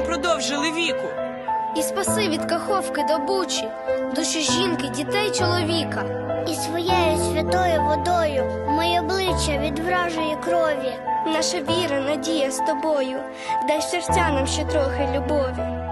нам продовжили віку. І спаси від каховки до бучі, душі жінки, дітей, чоловіка. І своєю святою водою моє обличчя від вражої крові. Наша віра, надія з тобою, дай серця нам ще трохи любові.